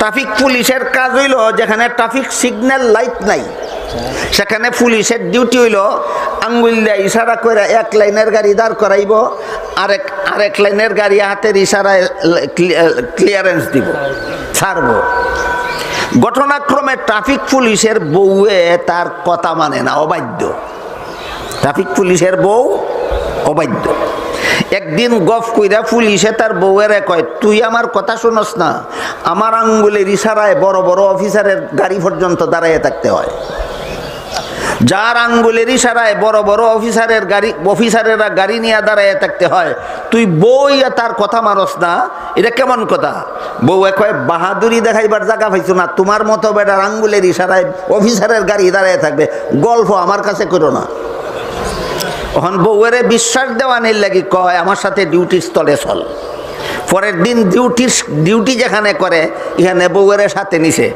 Traffic পুলিশের কাজ হইল, যেখানে ট্রাফিক সিগন্যাল লাইট নাই। সেখানে পুলিশের ডিউটি হইল, আঙ্গুল দিয়ে ইশারা করে এক লাইনের গাড়ি দাঁড় করাইব, আরেক আরেক লাইনের গাড়ি হাতের ইশারায় ক্লিয়ারেন্স দিব, ছাড়ব। ঘটনাক্রমে ট্রাফিক পুলিশের বউয়ে তার কথা মানে না, অবাধ্য। ট্রাফিক পুলিশের বউ অবাধ্য। একদিন গফ কইরা পুলিশে তার বউয়ের কয়, তুই আমার কথা শুনস না। আমার আঙ্গুলের ইশারায় বড় বড় অফিসারের গাড়ি পর্যন্ত দাঁড়াইয়ে থাকতে হয়। যার আঙ্গুলের ইশারায় বড় বড় অফিসারের গাড়ি, অফিসারেরা গাড়ি নিয়ে দাঁড়াইয়ে থাকতে হয়, তুই বই তার কথা মারস না। এটা কেমন কথা? বউ কয়, বাহাদুরি দেখাইবার জায়গা পাইছো না। তোমার মতো বেটার আঙ্গুলের ইশারায় অফিসারের গাড়ি দাঁড়াইয়ে থাকবে। গল্প আমার কাছে করো না। তখন বউয়েরে বিশ্বাস দেওয়া দেওয়ানির লাগি কয়, আমার সাথে ডিউটির স্থলে চল। পরের দিন ডিউটির ডিউটি যেখানে করে, এখানে বউয়ের সাথে নিছে।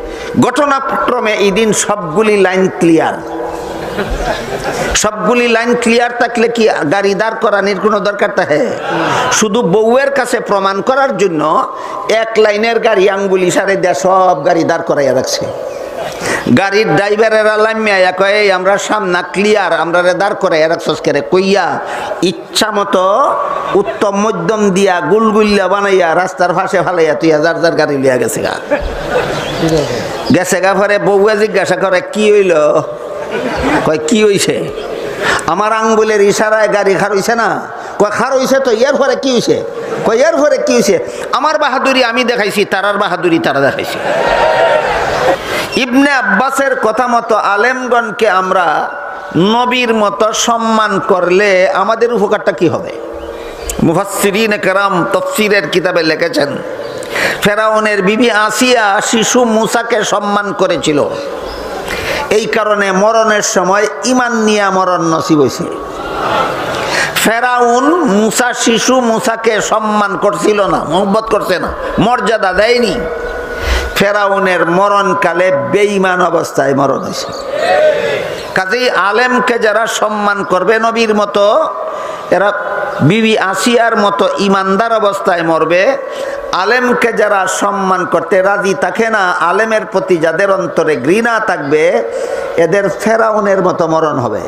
ঘটনাক্রমে এই দিন সবগুলি লাইন ক্লিয়ার সবগুলি লাইন ক্লিয়ার থাকলে কি গাড়ি দাঁড় করানোর কোনো দরকার থাকে? শুধু বউয়ের কাছে প্রমাণ করার জন্য এক লাইনের গাড়ি, আঙ্গুলি সারে দেয়া সব গাড়ি দাঁড় করাইয়া রাখছে। গাড়ির ড্রাইভারেরা লামিয়া কয়ে আমরা সামনা ক্লিয়ার আমরা রে দাঁড় করে রাখছস করে কইয়া ইচ্ছা মতো উত্তম মধ্যম দিয়া গুলগুল্লা বানাইয়া রাস্তার পাশে ফালাইয়া তুই হাজার হাজার গাড়ি লিয়া গেছে গা। গেছে গা পরে বউয়া জিজ্ঞাসা করে, কি হইল? কয়, কি হইছে? আমার আঙ্গুলের ইশারায় গাড়ি খার হইছে না। কয় খার হইছে তো, ইয়ার পরে কি হইছে? কয়, ইয়ার পরে কি হইছে? আমার বাহাদুরি আমি দেখাইছি, তারার বাহাদুরি তারা দেখাইছি। ইবনে আব্বাসের কথা মতো আলেমগণকে আমরা নবীর মতো সম্মান করলে আমাদের উপকারটা কি হবে? মুফাসসিরিন কেরাম তফসিরের কিতাবে লিখেছেন, ফেরাউনের বিবি আসিয়া শিশু মুসাকে সম্মান করেছিল। এই কারণে মরণের সময় ইমান নিয়া মরণ নসিব হয়েছে। ফেরাউন মুসা শিশু মুসাকে সম্মান করছিল না, মোহব্বত করছে না, মর্যাদা দেয়নি। ফেরাউনের মরণকালে বেঈমান অবস্থায় মরণ হয়েছে। কাজেই আলেমকে যারা সম্মান করবে নবীর মতো, এরা বিবি আসিয়ার মতো ইমানদার অবস্থায় মরবে, আলেমকে যারা সম্মান করতে রাজি থাকে না, আলেমের প্রতি যাদের অন্তরে ঘৃণা থাকবে, এদের ফেরাউনের মতো মরণ হবে।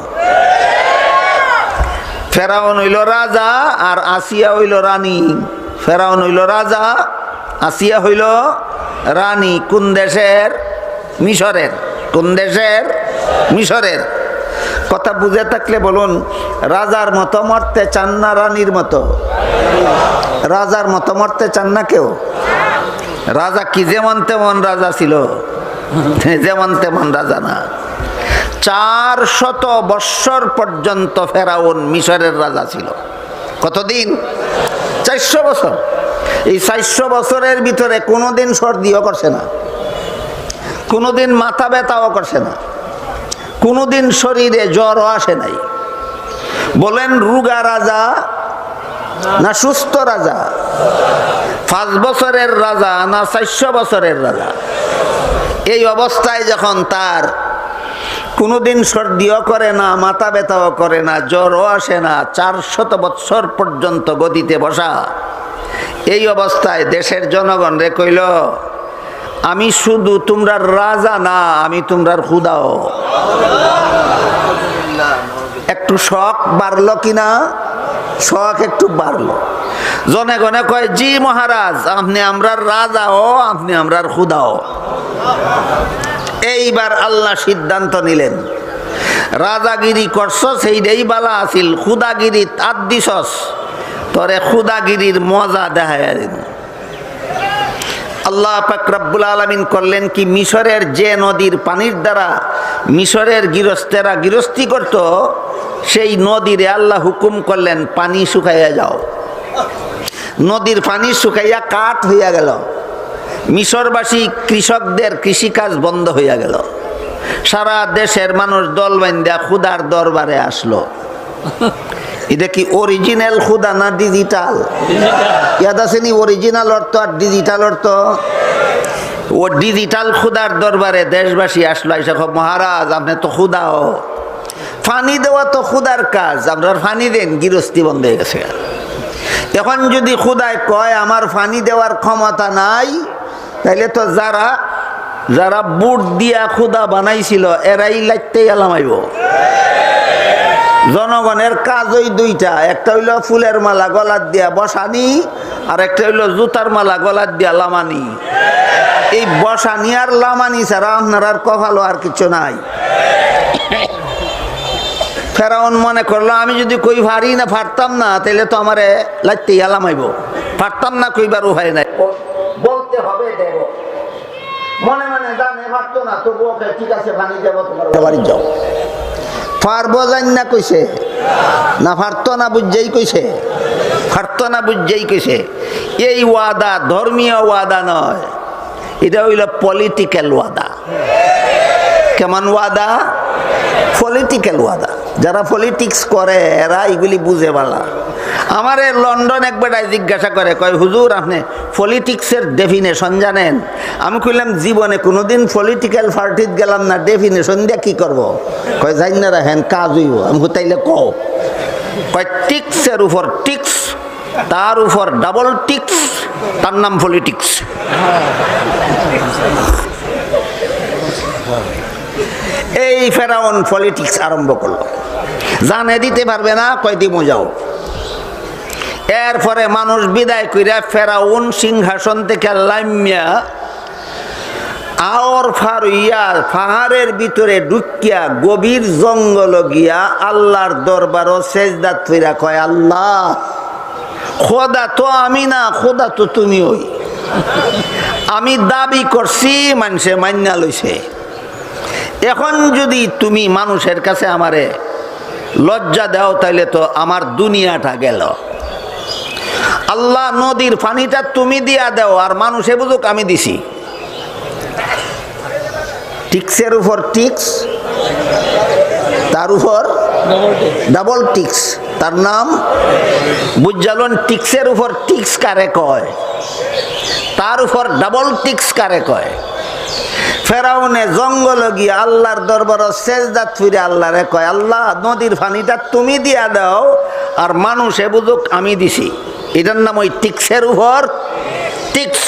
ফেরাউন হইল রাজা আর আসিয়া হইল রানী। ফেরাউন হইল রাজা, আসিয়া হইল রানী কোন দেশের? মিশরের। কোন দেশের? মিশরের। কথা বুঝে থাকলে বলুন, রাজার মতো মরতে চান না রানীর মতো? রাজার মতো মরতে চান না কেউ? রাজা কি যেমন তেমন রাজা ছিল, যেমন তেমন রাজা না। চার শত বৎসর পর্যন্ত ফেরাউন মিশরের রাজা ছিল। কতদিন? চারশো বছর। এই চারশো বছরের ভিতরে কোনোদিন সর্দিও করছে না। কোনোদিন মাথা ব্যথাও করছে না। কোনোদিন শরীরে জ্বরও আসে নাই। বলেন, রুগা রাজা না সুস্থ রাজা? পাঁচ বছরের রাজা না চারশো বছরের রাজা? এই অবস্থায় যখন তার কোনোদিন সর্দিও করে না, মাথা ব্যথাও করে না, জ্বরও আসে না, চারশত বৎসর পর্যন্ত গদিতে বসা এই অবস্থায় দেশের জনগণ রে কইল, আমি শুধু তোমরা রাজা না, আমি তোমরার খুদাও। একটু শখ বাড়লো কিনা? শখ একটু বাড়লো। জনে গনে কয়, জি মহারাজ, আপনি আমরার রাজাও, আপনি আমরার খুদাও। এইবার আল্লাহ সিদ্ধান্ত নিলেন। রাজাগিরি করছ সেইটাই বালা আছিল, খুদাগিরি তার তরে খুদাগিরির মজা দেখা আল্লাহ পাক রব্বুল আলমিন করলেন কি, মিশরের যে নদীর পানির দ্বারা মিশরের গৃহস্থেরা গৃহস্থী করত, সেই নদীরে আল্লাহ হুকুম করলেন, পানি শুকাইয়া যাও। নদীর পানি শুকাইয়া কাঠ হইয়া গেল। মিশরবাসী কৃষকদের কৃষিকাজ বন্ধ হইয়া গেল। সারা দেশের মানুষ দল বান্ধা খুদার দরবারে আসলো। এটা কি অরিজিনাল খুদা না ডিজিটাল ইয়াদ আছে নি অরিজিনাল অর্থ আর ডিজিটাল অর্থ? ও ডিজিটাল খুদার দরবারে দেশবাসী আসলো এসে মহারাজ, আপনি তো খুদাও ফানি দেওয়া তো খুদার কাজ আপনার ফানি দেন, গৃহস্থী বন্ধ হয়ে গেছে এখন যদি খুদায় কয়, আমার ফানি দেওয়ার ক্ষমতা নাই, তাইলে তো যারা যারা বুট দিয়া খুদা বানাইছিল, এরাই লাইতে এলামাইব জনগণের কাজ ওই দুইটা। একটা হইল ফুলের মালা গলার দিয়া বসানি, আর একটা হইল জুতার মালা গলার দিয়া লামানি। এই বসানি আর লামানি ছাড়া আপনার আর কপালো আর কিছু নাই। ফেরাউন মনে করল, আমি যদি কই ভারি না, ফাটতাম না তাহলে তো আমারে লাইতে এলামাইব ফাটতাম না, কইবার উপায় নাই। বলতে হবে দেব মনে মনে জানে পারতো না তবু ওকে ঠিক আছে পানি যাব তোমার বাড়ি যাও। পারব জান না কইছে। না পারতো না বুঝছেই কইছে। পারতো না বুঝছেই কইছে। এই ওয়াদা ধর্মীয় ওয়াদা নয়। এটা হইল পলিটিক্যাল ওয়াদা। কেমন ওয়াদা? পলিটিক্যাল ওয়াদা। যারা পলিটিক্স করে, এরা এগুলি বুঝে বালা। আমার লন্ডন এক বেটায় জিজ্ঞাসা করে, কয়, হুজুর, আপনি পলিটিক্সের ডেফিনেশন জানেন? আমি কইলাম, জীবনে কোনোদিন পলিটিক্যাল পার্টিত গেলাম না ডেফিনেশন দিয়ে কী করব? কয় জান না রাখেন কাজ হইব। আমি তাইলে কও। কয়, টিক্সের উপর টিক্স, তার উপর ডাবল টিক্স, তার নাম পলিটিক্স এই ফেরাউন পলিটিক্স আরম্ভ করল। জানে দিতে পারবে না, কয় দিব যাও। এরপরে মানুষ বিদায় কইরা ফেরাউন সিংহাসন থেকে লামিয়া আওর ফারুইয়া পাহাড়ের ভিতরে ঢুকিয়া গভীর জঙ্গল গিয়া আল্লাহর দরবারও সেজদাত ফিরা কয়, আল্লাহ, খোদা তো আমি না, খোদা তো তুমি ওই। আমি দাবি করছি মানুষে মান্যা লইছে। এখন যদি তুমি মানুষের কাছে আমারে লজ্জা দাও, তাইলে তো আমার দুনিয়াটা গেল। আল্লাহ নদীর পানিটা তুমি দিয়া দাও, আর মানুষে বুঝুক আমি দিছি। টিক্সের উপর টিক্স, তার উপর ডাবল টিক্স, তার নাম বুঝালন টিক্সের উপর টিক্স কারে কয়? তার উপর ডাবল টিক্স কারে কয়? ফেরাউনে জঙ্গল গিয়ে আল্লাহর দরবার সেজদাত ফিরে আল্লাহরে কয়, আল্লাহ, নদীর পানিটা তুমি দিয়া দাও, আর মানুষে বুঝুক আমি দিছি। এটার নাম ওই টিক্সের উপর। টিক্স।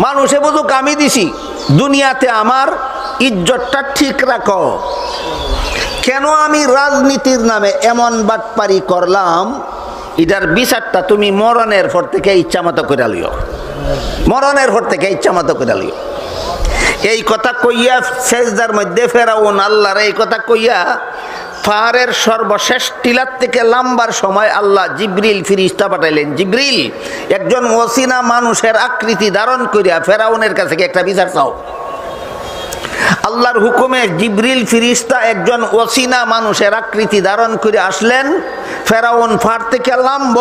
মানুষে বুঝুক, আমি দিছি। দুনিয়াতে আমার ইজ্জতটা ঠিক রাখো। কেন আমি রাজনীতির নামে এমন বাটপারি করলাম? এটার বিচারটা তুমি মরণের পর থেকে ইচ্ছা মতো করে লিও। মরণের পর থেকে ইচ্ছা মতো করে লিও। এই কথা কইয়া শেষদার মধ্যে ফেরাউন, আল্লাহর এই কথা কইয়া পাহাড়ের সর্বশেষ টিলার থেকে লাম্বার সময় আল্লাহ জিব্রিল ফিরিস্তা পাঠাইলেন। জিব্রিল, একজন অসিনা মানুষের আকৃতি ধারণ করিয়া ফেরাউনের কাছে একটা বিচার চাও। আল্লাহর হুকুমে জিব্রিল ফিরিস্তা একজন অসিনা মানুষের আকৃতি ধারণ করে আসলেন। ফেরাউন ফার থেকে লাম্ব।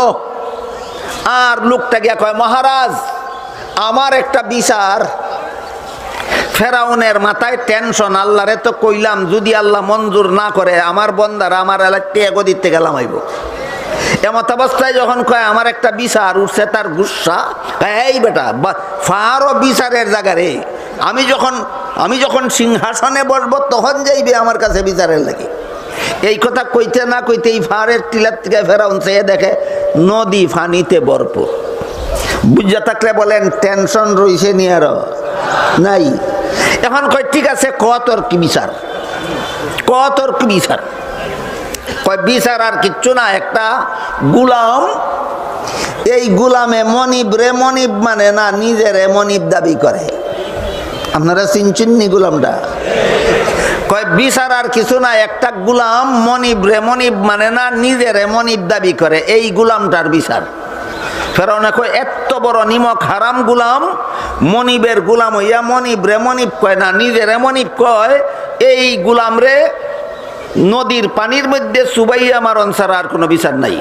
আর লোকটা গিয়া কয়, মহারাজ, আমার একটা বিচার ফেরাউনের মাথায় টেনশন আল্লাহরে তো কইলাম, যদি আল্লাহ মঞ্জুর না করে, আমার বন্দারা আমার এলাকাতে এগো দিতে গেলাম আইব। এমত অবস্থায় যখন কয়, আমার একটা বিচার উঠছে, তার গুসা। এই বেটা ফারও বিচারের জায়গা রে। আমি যখন আমি যখন সিংহাসনে বসবো, তখন যাইবে আমার কাছে বিচারের লাগে। এই কথা কইতে না কইতে এই ফারের টিলার থেকে ফেরাউন সে দেখে, নদী ফানিতে ভরপুর। বুঝা থাকলে বলেন টেনশন রইছে নি আরও নাই। এখন কয়, ঠিক আছে, ক তোর কি বিচার? ক তোর কি বিচার? কয়, বিচার আর কিচ্ছু না, একটা গুলাম। এই গুলামে মনিব রে মনিব মানে না নিজেরে মনিব দাবি করে। আপনারা চিনচিন্নি গুলামটা? কয়, বিচার আর কিছু না, একটা গুলাম মনিব রে মনিব মানে না নিজেরে মনিব দাবি করে। এই গুলামটার বিচার। ফেরাউনে কয় এত বড় নিমক হারাম গুলাম, মনিবের গুলাম হইয়া মনিব রে মনিব কয় না নিজের মনিব কয়, এই গুলাম রে নদীর পানির মধ্যে সুবাইয়া মারণ ছাড়া আর কোনো বিচার নাই।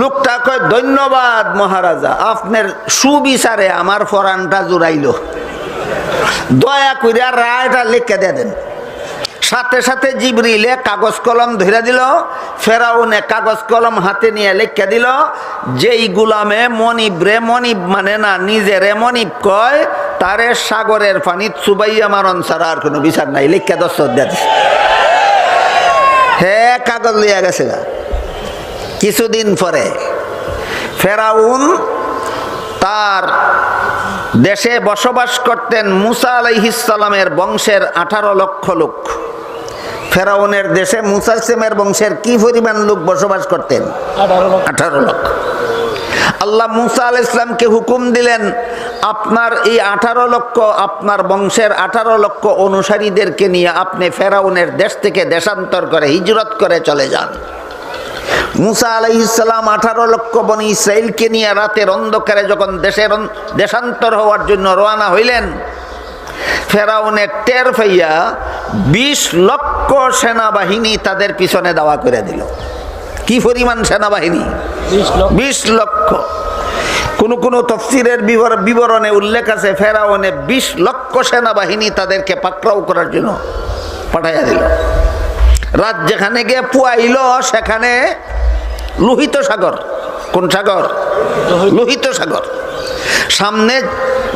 লোকটা কয়, ধন্যবাদ মহারাজা, আপনার সুবিচারে আমার ফরানটা জুড়াইল। দয়া করিয়া রায়টা লিখে দিয়ে দেন। সাথে সাথে জিবরিলে কাগজ কলম ধরে দিল, ফেরাউনে কাগজ কলম হাতে নিয়ে লিখে দিল, যেই গুলামে মনিব রে মনিব মানে না নিজেরে মনিব কয়, তারে সাগরের পানি চুবাইয়া মারণ ছাড়া আর কোনো বিচার নাই। লিখে দশ হে কাগজ লইয়া গেছে কিছুদিন পরে ফেরাউন তার দেশে বসবাস করতেন মুসা আলাইহিসালামের বংশের আঠারো লক্ষ লোক। ফেরাউনের দেশে মুসা সেমের বংশের কি পরিমাণ লোক বসবাস করতেন? আঠারো লক্ষ। আল্লাহ মুসা আল ইসলামকে হুকুম দিলেন আপনার এই আঠারো লক্ষ আপনার বংশের আঠারো লক্ষ অনুসারীদেরকে নিয়ে আপনি ফেরাউনের দেশ থেকে দেশান্তর করে হিজরত করে চলে যান। মুসা আলাইসাল্লাম আঠারো লক্ষ বনি ইসরায়েলকে নিয়ে রাতের অন্ধকারে যখন দেশের দেশান্তর হওয়ার জন্য রওনা হইলেন ফেরাউনের টের ফাইয়া বিশ লক্ষ সেনাবাহিনী তাদের পিছনে দাওয়া করে দিল। কি পরিমাণ সেনাবাহিনী? বিশ লক্ষ। কোন কোন তফসিরের বিবর- বিবরণে উল্লেখ আছে ফেরাউনে বিশ লক্ষ সেনাবাহিনী তাদেরকে পাকড়াও করার জন্য পাঠাইয়া দিল। রাত যেখানে গিয়ে পুয়াইল সেখানে লোহিত সাগর। কোন সাগর? লোহিত সাগর। সামনে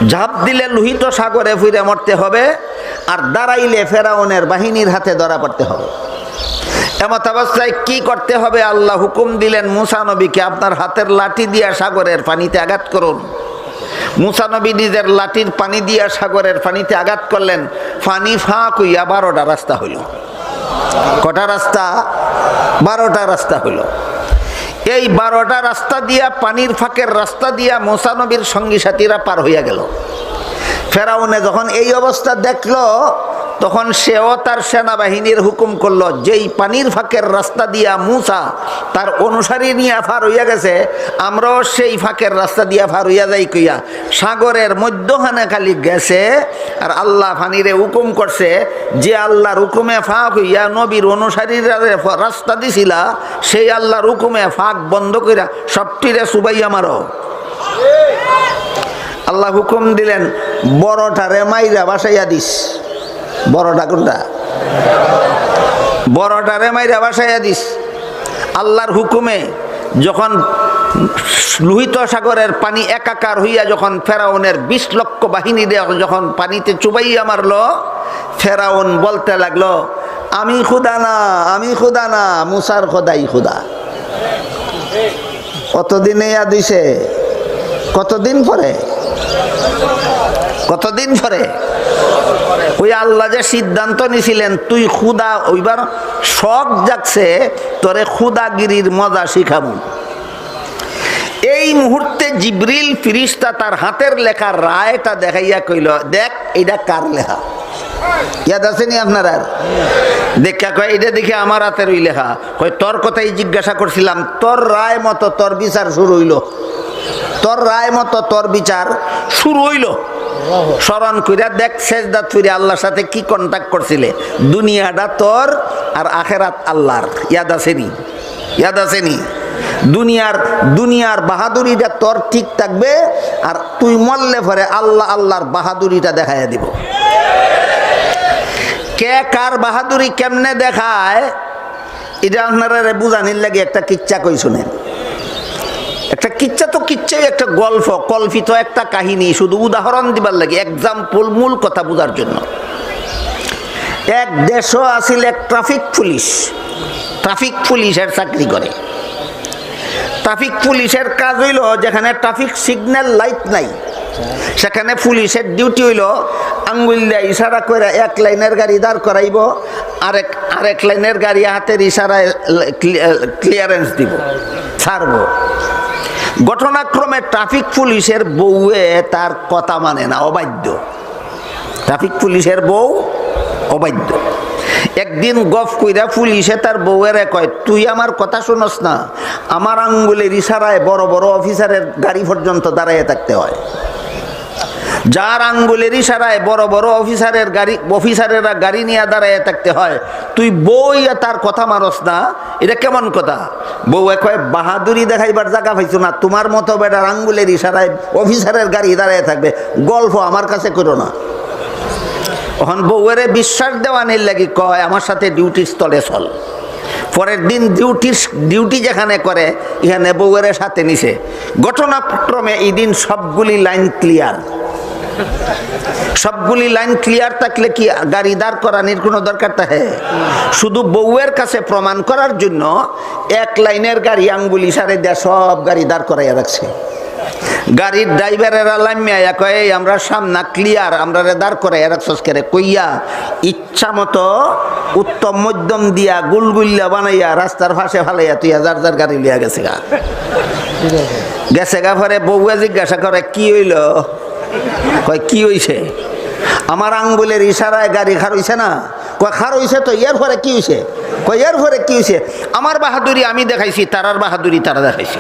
ঝাঁপ দিলে লোহিত সাগরে ফিরে মরতে হবে আর দাঁড়াইলে ফেরাউনের বাহিনীর হাতে ধরা পড়তে হবে। এমত অবস্থায় কি করতে হবে? আল্লাহ হুকুম দিলেন, মুসা নবীকে আপনার হাতের লাঠি দিয়া সাগরের পানিতে আঘাত করুন। মুসা নবী নিজের লাঠির পানি দিয়া সাগরের পানিতে আঘাত করলেন। পানি ফাঁক হইয়া বারোটা রাস্তা হইল। কটা রাস্তা? বারোটা রাস্তা হইল। এই বারোটা রাস্তা দিয়া, পানির ফাঁকের রাস্তা দিয়া মোসা নবীর সঙ্গী সাথীরা পার হইয়া গেল। ফেরাউনে যখন এই অবস্থা দেখল তখন সেও তার সেনাবাহিনীর হুকুম করল, যেই পানির ফাঁকের রাস্তা দিয়া মুসা তার অনুসারী নিয়ে ফার হইয়া গেছে, আমরাও সেই ফাঁকের রাস্তা দিয়া ফার হইয়া যাই কইয়া, সাগরের মধ্যখানে খালি গেছে আর আল্লাহ ফানিরে হুকুম করছে, যে আল্লাহর হুকুমে ফাঁক হইয়া নবীর অনুসারীরা রাস্তা দিছিলা, সেই আল্লাহর হুকুমে ফাঁক বন্ধ কইরা সবটিরে সুবাইয়া মারো। আল্লাহ হুকুম দিলেন, বড়টারে মাইরা বাসাইয়া দিস। বড়টা কোনটা? বড়টারে মাইরা বাসাইয়া দিস। আল্লাহর হুকুমে যখন লোহিত সাগরের পানি একাকার হইয়া যখন ফেরাউনের বিশ লক্ষ বাহিনী যখন পানিতে চুবাইয়া মারল, ফেরাউন বলতে লাগল, আমি খুদা না, আমি খুদা না, মুসার খোদাই খুদা। কতদিনে ইয়া দিছে কতদিন পরে? কতদিন পরে ওই আল্লাহ যে সিদ্ধান্ত নিছিলেন, তুই খুদা ওইবার শখ যাচ্ছে তোরে খুদাগিরির মজা শিখাবো। এই মুহূর্তে জিব্রিল ফিরিস্তা তার হাতের লেখা রায়টা দেখাইয়া কইল, দেখ এটা কার লেখা? ইয়াদ আসেনি আপনার? আর দেখা কয় এটা দেখে আমার হাতের ওই লেখা। কয়, তোর কথাই জিজ্ঞাসা করছিলাম, তোর রায় মতো তোর বিচার শুরু হইল। তোর রায় মতো তোর বিচার শুরু হইল। স্মরণ কইরা দেখ সেজদাত ফিরে আল্লাহর সাথে কি কন্টাক্ট করছিলে? দুনিয়াটা তোর আর আখেরাত আল্লাহর। ইয়াদ আসেনি ইয়াদ আসেনি দুনিয়ার দুনিয়ার বাহাদুরিটা তোর ঠিক থাকবে আর তুই মরলে পরে আল্লাহ আল্লাহর বাহাদুরিটা দেখাইয়া দিব। কে কার বাহাদুরি কেমনে দেখায়, এটা আপনারা বুঝানির লাগে একটা কিচ্ছা কই শুনেন। একটা কিচ্ছা তো কিচ্ছাই, একটা গল্প, কল্পিত একটা কাহিনী, শুধু উদাহরণ দিবার লাগে এক্সাম্পল মূল কথা বোঝার জন্য। এক দেশও আছিল এক ট্রাফিক পুলিশ। ট্রাফিক পুলিশের চাকরি করে। ট্রাফিক পুলিশের কাজ হইল যেখানে ট্রাফিক সিগন্যাল লাইট নাই, সেখানে পুলিশের ডিউটি হইল আঙ্গুল দিয়ে ইশারা করে এক লাইনের গাড়ি দাঁড় করাইব, আরেক আরেক লাইনের গাড়ি হাতের ইশারায় ক্লিয়ারেন্স দিব, ছাড়ব। ঘটনাক্রমে ট্রাফিক পুলিশের বউয়ে তার কথা মানে না, অবাধ্য। ট্রাফিক পুলিশের বউ অবাধ্য। একদিন গফ কইরা পুলিশে তার বউয়েরে কয়, তুই আমার কথা শুনস না, আমার আঙ্গুলের ইশারায় বড় বড় অফিসারের গাড়ি পর্যন্ত দাঁড়াইয়ে থাকতে হয়। যার আঙ্গুলের ইশারায় বড় বড় অফিসারের গাড়ি, অফিসারেরা গাড়ি নিয়ে দাঁড়াইয়ে থাকতে হয়। তুই বই তার কথা মারস না, এটা কেমন কথা? বউ কয় বাহাদুরি দেখাইবার জায়গা পাইছো না, তোমার মতো বেটার আঙ্গুলের ইশারায় অফিসারের গাড়ি দাঁড়াইয়ে থাকবে। গল্প আমার কাছে করো না। তখন বউয়েরে বিশ্বাস দেওয়ানির লাগি, কয়, আমার সাথে ডিউটি স্থলে চল। পরের দিন ডিউটির ডিউটি যেখানে করে, এখানে বউয়ের সাথে নিছে। ঘটনাক্রমে এই দিন সবগুলি লাইন ক্লিয়ার সবগুলি লাইন ক্লিয়ার থাকলে কি গাড়ি দাঁড় করানির কোনো দরকার থাকে শুধু বউয়ের কাছে প্রমাণ করার জন্য এক লাইনের গাড়ি, আঙ্গুলি সারে দেয়া সব গাড়ি দাঁড় করাইয়া রাখছে। গাড়ির ড্রাইভারেরা কয়, "এই আমরা সামনা ক্লিয়ার, আমরা দাঁড় করে? কইয়া ইচ্ছা মতো উত্তম মধ্যম দিয়া গুলগুল্লা বানাইয়া রাস্তার পাশে ফালাইয়া তুই হাজার হাজার গাড়ি লিয়া গেছে গা। গেছে গা পরে বউয়া জিজ্ঞাসা করে, কি হইল? কয়, কি হইছে? আমার আঙ্গুলের ইশারায় গাড়ি খার হইছে না। কয়, খার হইছে তো এর ফলে কি হইছে? কয় এর ফলে কি হইছে? আমার বাহাদুরি আমি দেখাইছি, তারার বাহাদুরি তারা দেখাইছে।